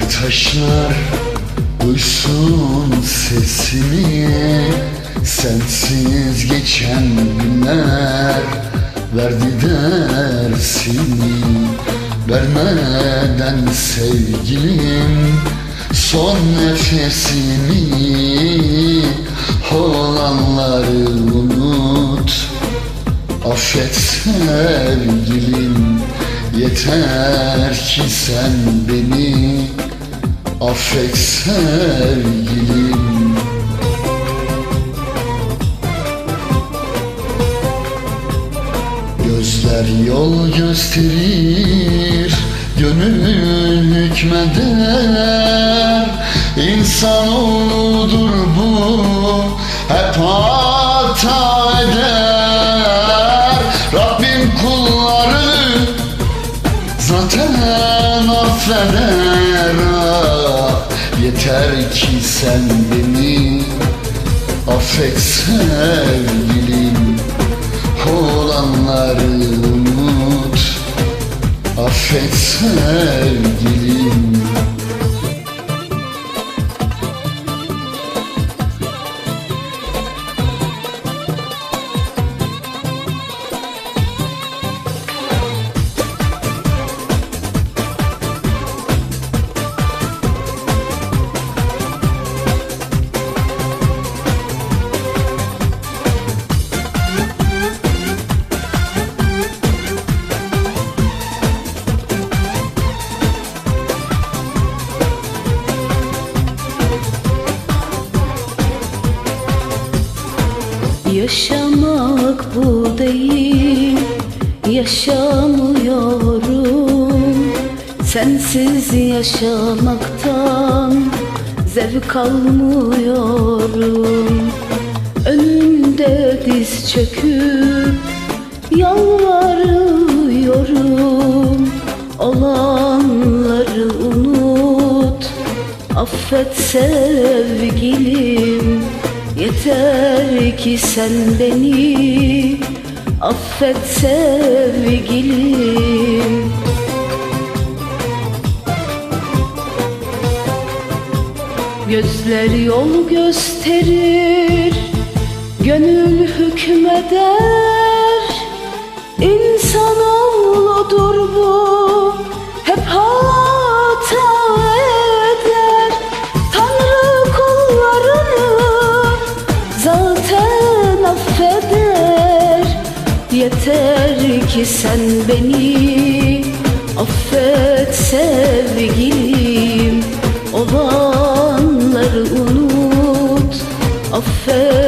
taşlar duysun sesini. Sensiz geçen günler verdi dersini. Vermeden sevgilim son nefesini. Olanları unut Affet sevgilim Yeter ki sen beni Affet sevgilim. Gözler yol gösterir Gönül hükmeder. İnsanoğludur bu Hep hata eder Zaten affeder ah, Yeter ki sen beni Affet sevgilim. Olanları unut Affet sevgilim Yaşamak bu değil Yaşamıyorum. Sensiz yaşamaktan Zevk almıyorum. Önünde diz çöküp Yalvarıyorum. Olanları unut Affet sevgilim Yeter ki sen beni Affet sevgilim. Gözler yol gösterir Gönül hükmeder. İnsanoğludur bu Zaten affeder. Yeter ki sen beni Affet sevgilim. Olanları unut Affet